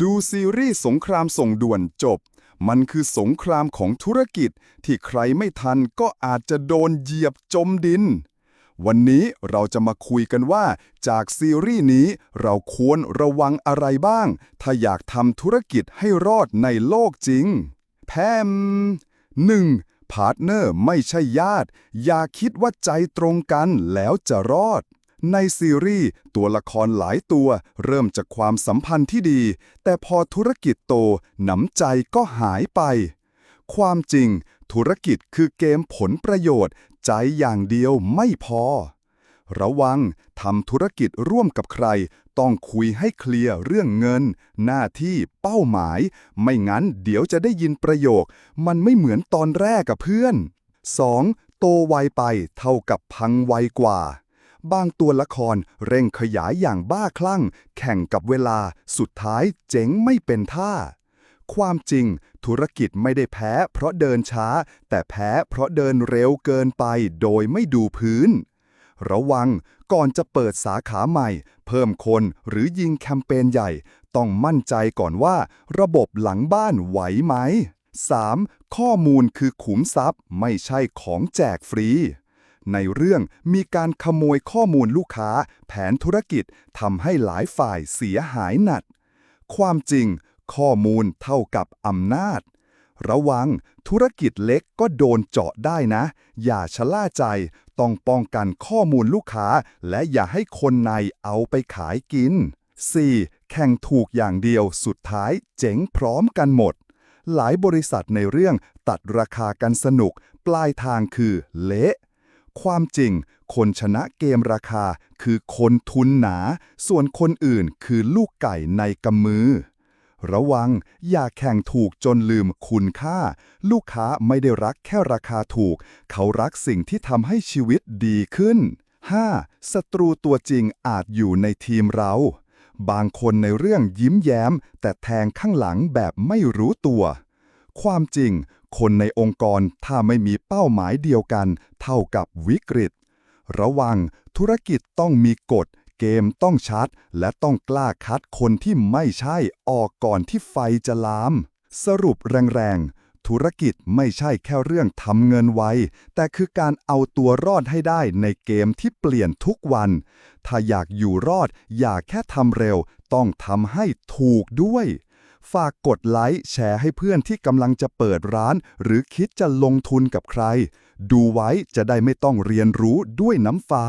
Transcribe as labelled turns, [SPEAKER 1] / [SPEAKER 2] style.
[SPEAKER 1] ดูซีรีส์สงครามส่งด่วนจบ มันคือสงครามของธุรกิจที่ใครไม่ทันก็อาจจะโดนเหยียบจมดิน วันนี้เราจะมาคุยกันว่าจากซีรีส์นี้เราควรระวังอะไรบ้าง ถ้าอยากทำธุรกิจให้รอดในโลกจริง แพม 1. พาร์ทเนอร์ไม่ใช่ญาติ อย่าคิดว่าใจตรงกันแล้วจะรอด ในซีรีส์ตัวละครหลายตัวเริ่มจากความสัมพันธ์ที่ดี แต่พอธุรกิจโตหนำใจก็หายไป ความจริง ธุรกิจคือเกมผลประโยชน์ ใจอย่างเดียวไม่พอ ระวังทำธุรกิจร่วมกับใคร ต้องคุยให้เคลียร์เรื่องเงิน หน้าที่เป้าหมาย ไม่งั้นเดี๋ยวจะได้ยินประโยค มันไม่เหมือนตอนแรกกับเพื่อน 2. โตไวไปเท่ากับพังไวกว่า บางตัวละครเร่งขยายอย่างบ้าคลั่ง แข่งกับเวลาสุดท้ายเจ๋งไม่เป็นท่า ความจริง ธุรกิจไม่ได้แพ้เพราะเดินช้า แต่แพ้เพราะเดินเร็วเกินไปโดยไม่ดูพื้น ระวังก่อนจะเปิดสาขาใหม่ เพิ่มคนหรือยิงแคมเปญใหญ่ ต้องมั่นใจก่อนว่า ระบบหลังบ้านไหวไหม 3. ข้อมูลคือขุมทรัพย์ไม่ใช่ของแจกฟรี ในเรื่องมีการขโมยข้อมูลลูกค้า แผนธุรกิจทำให้หลายฝ่ายเสียหายหนัก ความจริง ข้อมูลเท่ากับอำนาจ ระวังธุรกิจเล็กก็โดนเจาะได้นะ อย่าชะล่าใจ ต้องป้องกันข้อมูลลูกค้า และอย่าให้คนในเอาไปขายกิน 4. แข่งถูกอย่างเดียวสุดท้ายเจ๋งพร้อมกันหมด หลายบริษัทในเรื่องตัดราคากันสนุก ปลายทางคือเละ ความจริง คนชนะเกมราคาคือคนทุนหนา ส่วนคนอื่นคือลูกไก่ในกำมือ ระวัง อย่าแข่งถูกจนลืมคุณค่า ลูกค้าไม่ได้รักแค่ราคาถูก เขารักสิ่งที่ทำให้ชีวิตดีขึ้น 5. ศัตรูตัวจริงอาจอยู่ในทีมเรา บางคนในเรื่องยิ้มแย้ม แต่แทงข้างหลังแบบไม่รู้ตัว ความจริง คนในองค์กรถ้าไม่มีเป้าหมายเดียวกัน เท่ากับวิกฤต ระวังธุรกิจต้องมีกฎ เกมต้องชัด และต้องกล้าคัดคนที่ไม่ใช่ออกก่อนที่ไฟจะลาม สรุปแรงๆ ธุรกิจไม่ใช่แค่เรื่องทำเงินไว แต่คือการเอาตัวรอดให้ได้ในเกมที่เปลี่ยนทุกวัน ถ้าอยากอยู่รอด อย่าแค่ทำเร็ว ต้องทำให้ถูกด้วย ฝากกดไลค์แชร์ให้เพื่อนที่กำลังจะเปิดร้าน หรือคิดจะลงทุนกับใคร ดูไว้จะได้ไม่ต้องเรียนรู้ด้วยน้ำฟ้า